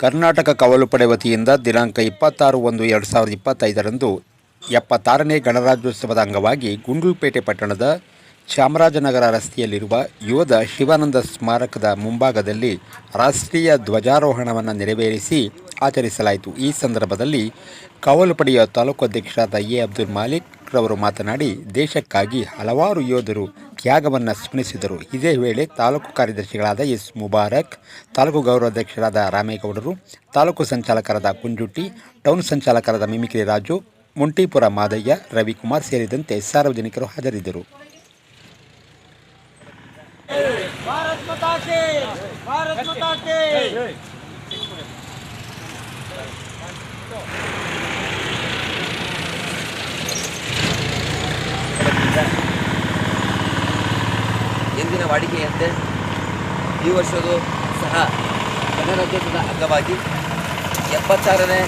ಕರ್ನಾಟಕ ಕವಲು ಪಡೆ ವತಿಯಿಂದ ದಿನಾಂಕ ಇಪ್ಪತ್ತಾರು ಒಂದು ಎರಡು ಸಾವಿರದ ಇಪ್ಪತ್ತೈದರಂದು ಎಪ್ಪತ್ತಾರನೇ ಗಣರಾಜ್ಯೋತ್ಸವದ ಅಂಗವಾಗಿ ಗುಂಡ್ಲುಪೇಟೆ ಪಟ್ಟಣದ ಚಾಮರಾಜನಗರ ರಸ್ತೆಯಲ್ಲಿರುವ ಯೋಧ ಶಿವಾನಂದ ಸ್ಮಾರಕದ ಮುಂಭಾಗದಲ್ಲಿ ರಾಷ್ಟ್ರೀಯ ಧ್ವಜಾರೋಹಣವನ್ನು ನೆರವೇರಿಸಿ ಆಚರಿಸಲಾಯಿತು. ಈ ಸಂದರ್ಭದಲ್ಲಿ ಕವಲು ಪಡೆಯ ತಾಲೂಕು ಅಧ್ಯಕ್ಷರಾದ ಎ ಅಬ್ದುಲ್ ಮಾಲಿಕ್ ರವರು ಮಾತನಾಡಿ, ದೇಶಕ್ಕಾಗಿ ಹಲವಾರು ಯೋಧರು ತ್ಯಾಗವನ್ನು ಸ್ಮರಿಸಿದರು ಇದೇ ವೇಳೆ ತಾಲೂಕು ಕಾರ್ಯದರ್ಶಿಗಳಾದ ಎಸ್ ಮುಬಾರಕ್ ತಾಲೂಕು ಗೌರವಾಧ್ಯಕ್ಷರಾದ ರಾಮೇಗೌಡರು ತಾಲೂಕು ಸಂಚಾಲಕರಾದ ಕುಂಜುಟ್ಟಿ ಟೌನ್ ಸಂಚಾಲಕರಾದ ಮಿಮಿಕ್ರಿ ರಾಜು ಮುಂಟಿಪುರ ಮಾದಯ್ಯ ರವಿಕುಮಾರ್ ಸೇರಿದಂತೆ ಸಾರ್ವಜನಿಕರು ಹಾಜರಿದ್ದರು भारत माता के ಹಿಂದಿನ ವಾಡಿಕೆಯಂತೆ ಈ ವರ್ಷವೂ ಸಹ ಗಣರಾಜ್ಯೋತ್ಸವದ ಅಂಗವಾಗಿ ಎಪ್ಪತ್ತಾರನೇ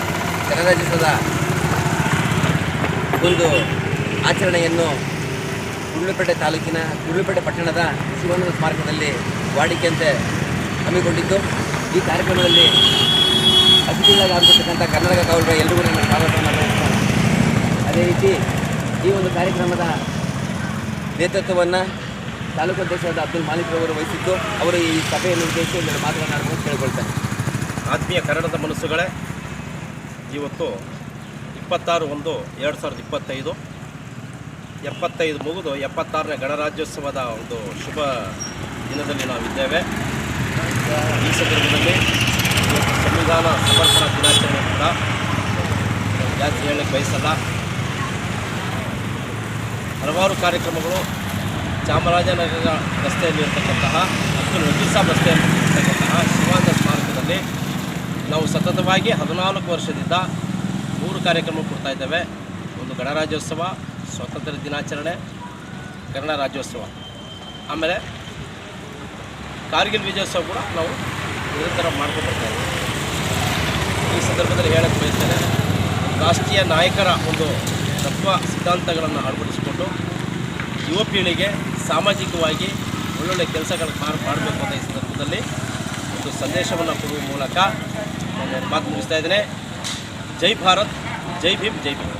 ಗಣರಾಜ್ಯೋತ್ಸವದ ಒಂದು ಆಚರಣೆಯನ್ನು ಗುಳ್ಳಪೇಟೆ ತಾಲೂಕಿನ ಗುಳ್ಳಪೇಟೆ ಪಟ್ಟಣದ ಶಿವನ ಸ್ಮಾರಕದಲ್ಲಿ ವಾಡಿಕೆಯಂತೆ ಹಮ್ಮಿಕೊಂಡಿದ್ದು. ಈ ಕಾರ್ಯಕ್ರಮದಲ್ಲಿ ಅತಿಥಿಗಳಾಗಿ ಆಗಿರ್ತಕ್ಕಂಥ ಕನ್ನಡ ಗೌರವ ಎಲ್ಲರಿಗೂ ನಾನು ಸ್ವಾಗತ ಅದೇ ರೀತಿ ಈ ಒಂದು ಕಾರ್ಯಕ್ರಮದ ನೇತೃತ್ವವನ್ನು ತಾಲೂಕು ಅಧ್ಯಕ್ಷರಾದ ಅಬ್ದುಲ್ ಮಾಲಿಕ್ ಅವರು ವಹಿಸಿದ್ದು, ಅವರು ಈ ಸಭೆಯನ್ನು ಉದ್ದೇಶಿಸಿ ಒಂದೆರಡು ಮಾತನಾಡಬಹುದು ಕೇಳಿಕೊಳ್ತಾರೆ ಆತ್ಮೀಯ ಕನ್ನಡದ ಮನಸ್ಸುಗಳೇ, ಇವತ್ತು ಇಪ್ಪತ್ತಾರು ಒಂದು ಎರಡು ಸಾವಿರದ ಇಪ್ಪತ್ತೈದು, ಎಪ್ಪತ್ತೈದು ಮುಗಿದು ಎಪ್ಪತ್ತಾರನೇ ಗಣರಾಜ್ಯೋತ್ಸವದ ಒಂದು ಶುಭ ದಿನದಲ್ಲಿ ನಾವಿದ್ದೇವೆ. ಈ ಸಂದರ್ಭದಲ್ಲಿ ಸಂವಿಧಾನ ಸಮರ್ಪಣಾ ದಿನಾಚರಣೆ ಕೂಡ ಜಾಸ್ತಿ ಹೇಳಕ್ಕೆ ಬಯಸಲ್ಲ ಹಲವಾರು ಕಾರ್ಯಕ್ರಮಗಳು ಚಾಮರಾಜನಗರ ರಸ್ತೆಯಲ್ಲಿರ್ತಕ್ಕಂತಹ ಅಬ್ದುಲ್ ವಕೀಲ್ ಸಾಬ್ ರಸ್ತೆಯಲ್ಲಿರ್ತಕ್ಕಂತಹ ಶಿವಾನಂದ ಸ್ಮಾರಕದಲ್ಲಿ ನಾವು ಸತತವಾಗಿ ಹದಿನಾಲ್ಕು ವರ್ಷದಿಂದ ಮೂರು ಕಾರ್ಯಕ್ರಮ ಕೊಡ್ತಾ ಇದ್ದೇವೆ. ಒಂದು ಗಣರಾಜ್ಯೋತ್ಸವ, ಸ್ವಾತಂತ್ರ್ಯ ದಿನಾಚರಣೆ ಕನ್ನಡ ರಾಜ್ಯೋತ್ಸವ. ಆಮೇಲೆ ಕಾರ್ಗಿಲ್ ವಿಜಯೋತ್ಸವ ಕೂಡ ನಾವು ನಿರಂತರ ಮಾಡ್ಕೊಂಡು ಬರ್ತಾ ಇದ್ದೀವಿ. ಈ ಸಂದರ್ಭದಲ್ಲಿ ಹೇಳಕ್ಕೆ ಬಯಸ್ತೇನೆ, ರಾಷ್ಟ್ರೀಯ ನಾಯಕರ ಒಂದು ತತ್ವ ಸಿದ್ಧಾಂತಗಳನ್ನು ಅಳವಡಿಸಿಕೊಂಡು ಯುವ ಪೀಳಿಗೆ ಸಾಮಾಜಿಕವಾಗಿ ಒಳ್ಳೊಳ್ಳೆ ಕೆಲಸಗಳು ಮಾಡಬೇಕು ಅಂತ ಈ ಸಂದರ್ಭದಲ್ಲಿ ಒಂದು ಸಂದೇಶವನ್ನು ಕೊಡುವ ಮೂಲಕ ನಾನು ಮಾತು ಮುಗಿಸ್ತಾ ಇದ್ದೇನೆ. ಜೈ ಭಾರತ್, ಜೈ ಭೀಮ್ ಜೈ ಭೀಮ್.